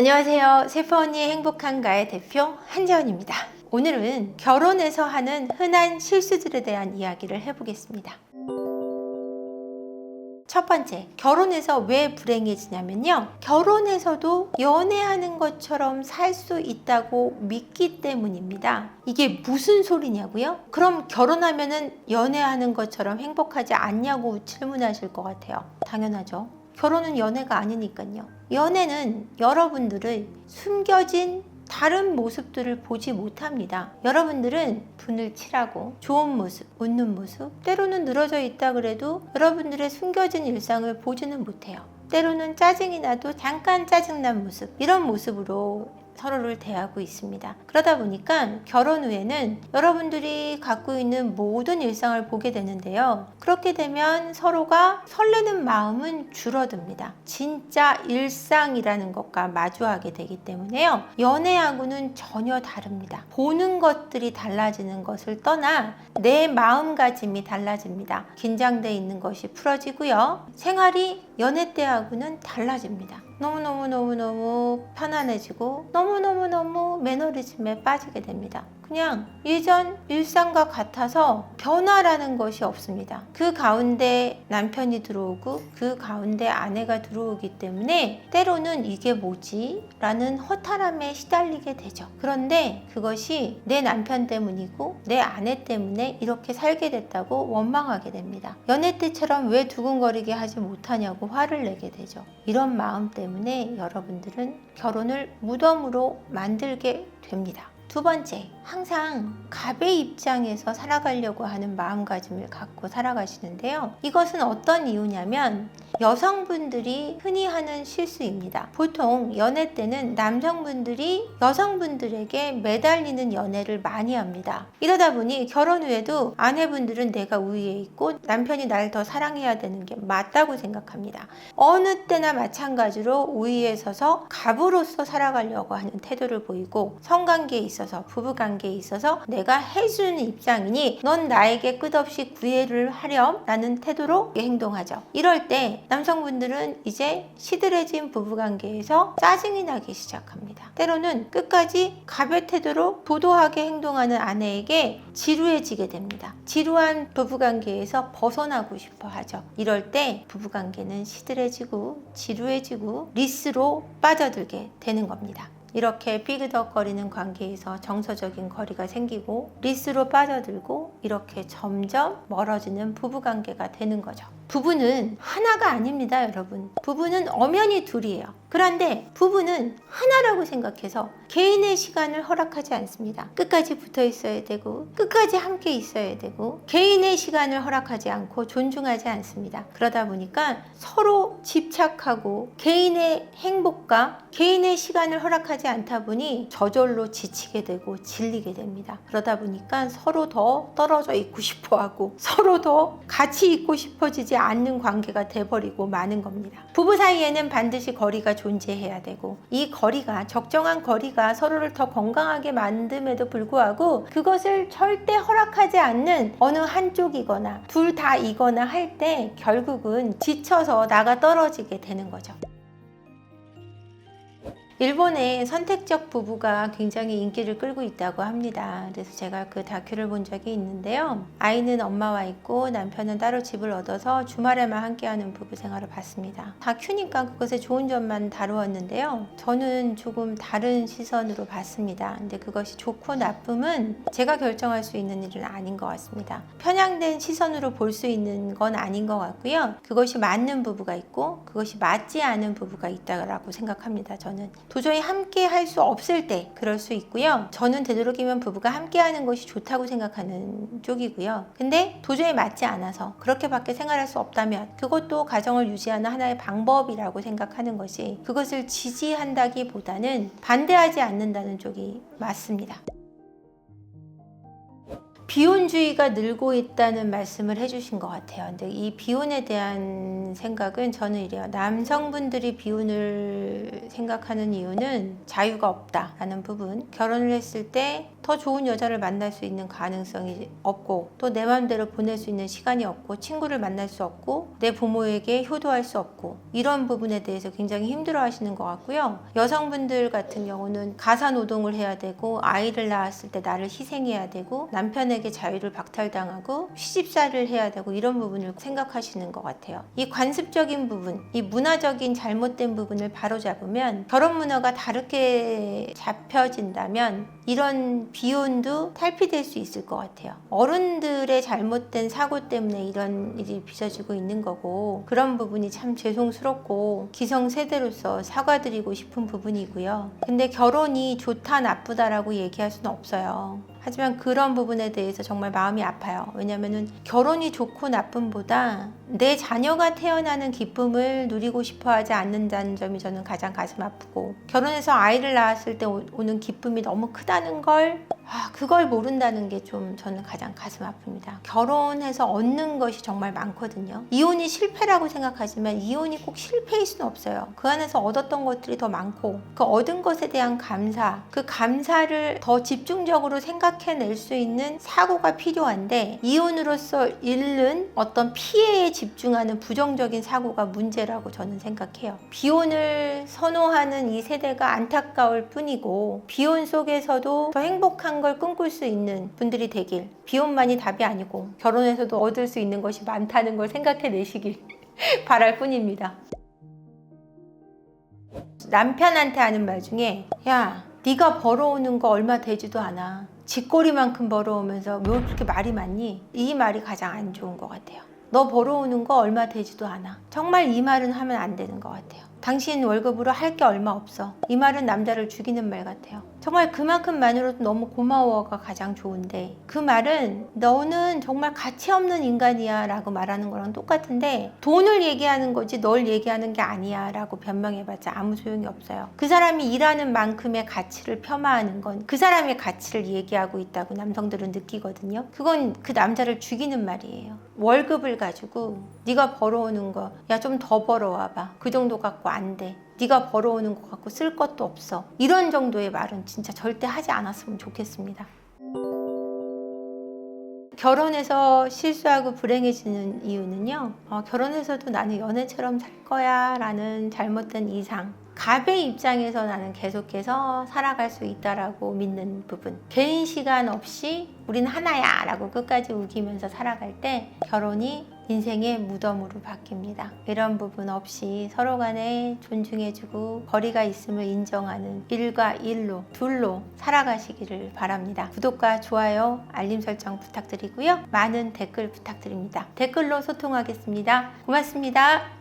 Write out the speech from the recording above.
안녕하세요. 세포 언니의 행복한가의 대표 한재원입니다. 오늘은 결혼해서 하는 흔한 실수들에 대한 이야기를 해보겠습니다. 첫 번째, 결혼해서 왜 불행해지냐면요. 결혼해서도 연애하는 것처럼 살 수 있다고 믿기 때문입니다. 이게 무슨 소리냐고요? 그럼 결혼하면은 연애하는 것처럼 행복하지 않냐고 질문하실 것 같아요. 당연하죠. 결혼은 연애가 아니니까요. 연애는 여러분들의 숨겨진 다른 모습들을 보지 못합니다. 여러분들은 분을 칠하고 좋은 모습, 웃는 모습, 때로는 늘어져 있다 그래도 여러분들의 숨겨진 일상을 보지는 못해요. 때로는 짜증이 나도 잠깐 짜증난 모습, 이런 모습으로 서로를 대하고 있습니다. 그러다 보니까 결혼 후에는 여러분들이 갖고 있는 모든 일상을 보게 되는데요. 그렇게 되면 서로가 설레는 마음은 줄어듭니다. 진짜 일상이라는 것과 마주하게 되기 때문에요. 연애하고는 전혀 다릅니다. 보는 것들이 달라지는 것을 떠나 내 마음가짐이 달라집니다. 긴장돼 있는 것이 풀어지고요. 생활이 연애 때하고는 달라집니다. 너무너무너무너무 편안해지고 너무너무너무 매너리즘에 빠지게 됩니다. 그냥 예전 일상과 같아서 변화라는 것이 없습니다. 그 가운데 남편이 들어오고 그 가운데 아내가 들어오기 때문에 때로는 이게 뭐지? 라는 허탈함에 시달리게 되죠. 그런데 그것이 내 남편 때문이고 내 아내 때문에 이렇게 살게 됐다고 원망하게 됩니다. 연애 때처럼 왜 두근거리게 하지 못하냐고 화를 내게 되죠. 이런 마음 때문에 여러분들은 결혼을 무덤으로 만들게 됩니다. 두 번째, 항상 갑의 입장에서 살아가려고 하는 마음가짐을 갖고 살아가시는데요. 이것은 어떤 이유냐면 여성분들이 흔히 하는 실수입니다. 보통 연애 때는 남성분들이 여성분들에게 매달리는 연애를 많이 합니다. 이러다 보니 결혼 후에도 아내분들은 내가 우위에 있고 남편이 나를 더 사랑해야 되는 게 맞다고 생각합니다. 어느 때나 마찬가지로 우위에 서서 갑으로서 살아가려고 하는 태도를 보이고 성관계에 있어서 부부관계에 있어서 내가 해주는 입장이니 넌 나에게 끝없이 구애를 하렴 라는 태도로 행동하죠. 이럴 때 남성분들은 이제 시들해진 부부관계에서 짜증이 나기 시작합니다. 때로는 끝까지 갑의 태도로 도도하게 행동하는 아내에게 지루해지게 됩니다. 지루한 부부관계에서 벗어나고 싶어 하죠. 이럴 때 부부관계는 시들해지고 지루해지고 리스로 빠져들게 되는 겁니다. 이렇게 삐그덕거리는 관계에서 정서적인 거리가 생기고 리스로 빠져들고 이렇게 점점 멀어지는 부부관계가 되는 거죠. 부부는 하나가 아닙니다, 여러분. 부부는 엄연히 둘이에요. 그런데 부부는 하나라고 생각해서 개인의 시간을 허락하지 않습니다. 끝까지 붙어 있어야 되고, 끝까지 함께 있어야 되고, 개인의 시간을 허락하지 않고 존중하지 않습니다. 그러다 보니까 서로 집착하고 개인의 행복과 개인의 시간을 허락하지 않다 보니 저절로 지치게 되고 질리게 됩니다. 그러다 보니까 서로 더 떨어져 있고 싶어 하고, 서로 더 같이 있고 싶어지지 않는 관계가 돼버리고 마는 겁니다. 부부 사이에는 반드시 거리가 존재해야 되고 이 거리가 적정한 거리가 서로를 더 건강하게 만듦에도 불구하고 그것을 절대 허락하지 않는 어느 한쪽이거나 둘 다이거나 할 때 결국은 지쳐서 나가 떨어지게 되는 거죠. 일본의 선택적 부부가 굉장히 인기를 끌고 있다고 합니다. 그래서 제가 그 다큐를 본 적이 있는데요. 아이는 엄마와 있고 남편은 따로 집을 얻어서 주말에만 함께하는 부부 생활을 봤습니다. 다큐니까 그것의 좋은 점만 다루었는데요. 저는 조금 다른 시선으로 봤습니다. 근데 그것이 좋고 나쁨은 제가 결정할 수 있는 일은 아닌 것 같습니다. 편향된 시선으로 볼 수 있는 건 아닌 것 같고요. 그것이 맞는 부부가 있고 그것이 맞지 않은 부부가 있다고 생각합니다. 저는 도저히 함께 할 수 없을 때 그럴 수 있고요. 저는 되도록이면 부부가 함께 하는 것이 좋다고 생각하는 쪽이고요. 근데 도저히 맞지 않아서 그렇게밖에 생활할 수 없다면 그것도 가정을 유지하는 하나의 방법이라고 생각하는 것이 그것을 지지한다기보다는 반대하지 않는다는 쪽이 맞습니다. 비혼주의가 늘고 있다는 말씀을 해주신 것 같아요. 근데 이 비혼에 대한 생각은 저는 이래요. 남성분들이 비혼을 생각하는 이유는 자유가 없다라는 부분. 결혼을 했을 때 더 좋은 여자를 만날 수 있는 가능성이 없고 또 내 마음대로 보낼 수 있는 시간이 없고 친구를 만날 수 없고 내 부모에게 효도할 수 없고 이런 부분에 대해서 굉장히 힘들어 하시는 것 같고요. 여성분들 같은 경우는 가사 노동을 해야 되고 아이를 낳았을 때 나를 희생해야 되고 남편에게 자유를 박탈당하고 시집살이를 해야 되고 이런 부분을 생각하시는 것 같아요. 이 관습적인 부분, 이 문화적인 잘못된 부분을 바로잡으면 결혼 문화가 다르게 잡혀진다면 이런 비혼도 탈피될 수 있을 것 같아요. 어른들의 잘못된 사고 때문에 이런 일이 빚어지고 있는 거고 그런 부분이 참 죄송스럽고 기성세대로서 사과드리고 싶은 부분이고요. 근데 결혼이 좋다 나쁘다라고 얘기할 수는 없어요. 하지만 그런 부분에 대해서 정말 마음이 아파요. 왜냐면은 결혼이 좋고 나쁨보다 내 자녀가 태어나는 기쁨을 누리고 싶어 하지 않는다는 점이 저는 가장 가슴 아프고 결혼해서 아이를 낳았을 때 오- 오는 기쁨이 너무 크다는 걸 아, 그걸 모른다는 게 좀 저는 가장 가슴 아픕니다. 결혼해서 얻는 것이 정말 많거든요. 이혼이 실패라고 생각하지만 이혼이 꼭 실패일 수는 없어요. 그 안에서 얻었던 것들이 더 많고 그 얻은 것에 대한 감사, 그 감사를 더 집중적으로 생각해낼 수 있는 사고가 필요한데 이혼으로서 잃는 어떤 피해에 집중하는 부정적인 사고가 문제라고 저는 생각해요. 비혼을 선호하는 이 세대가 안타까울 뿐이고 비혼 속에서도 더 행복한 걸 꿈꿀 수 있는 분들이 되길 비혼만이 답이 아니고 결혼해서도 얻을 수 있는 것이 많다는 걸 생각해내시길 바랄 뿐입니다. 남편한테 하는 말 중에 야 네가 벌어오는 거 얼마 되지도 않아 쥐꼬리만큼 벌어오면서 왜 그렇게 말이 많니? 이 말이 가장 안 좋은 것 같아요 너 벌어오는 거 얼마 되지도 않아 정말 이 말은 하면 안 되는 것 같아요 당신 월급으로 할 게 얼마 없어. 이 말은 남자를 죽이는 말 같아요. 정말 그만큼만으로도 너무 고마워가 가장 좋은데 그 말은 너는 정말 가치 없는 인간이야 라고 말하는 거랑 똑같은데 돈을 얘기하는 거지 널 얘기하는 게 아니야 라고 변명해봤자 아무 소용이 없어요. 그 사람이 일하는 만큼의 가치를 폄하하는 건 그 사람의 가치를 얘기하고 있다고 남성들은 느끼거든요. 그건 그 남자를 죽이는 말이에요. 월급을 가지고 네가 벌어오는 거 야 좀 더 벌어와봐. 그 정도 갖고 안 돼 네가 벌어오는 거 갖고 쓸 것도 없어. 이런 정도의 말은 진짜 절대 하지 않았으면 좋겠습니다. 결혼해서 실수하고 불행해지는 이유는요. 어, 결혼해서도 나는 연애처럼 살 거야 라는 잘못된 이상. 갑의 입장에서 나는 계속해서 살아갈 수 있다라고 믿는 부분. 개인 시간 없이 우린 하나야 라고 끝까지 우기면서 살아갈 때 결혼이 인생의 무덤으로 바뀝니다. 이런 부분 없이 서로 간에 존중해주고 거리가 있음을 인정하는 일과 일로 둘로 살아가시기를 바랍니다. 구독과 좋아요, 알림 설정 부탁드리고요. 많은 댓글 부탁드립니다. 댓글로 소통하겠습니다. 고맙습니다.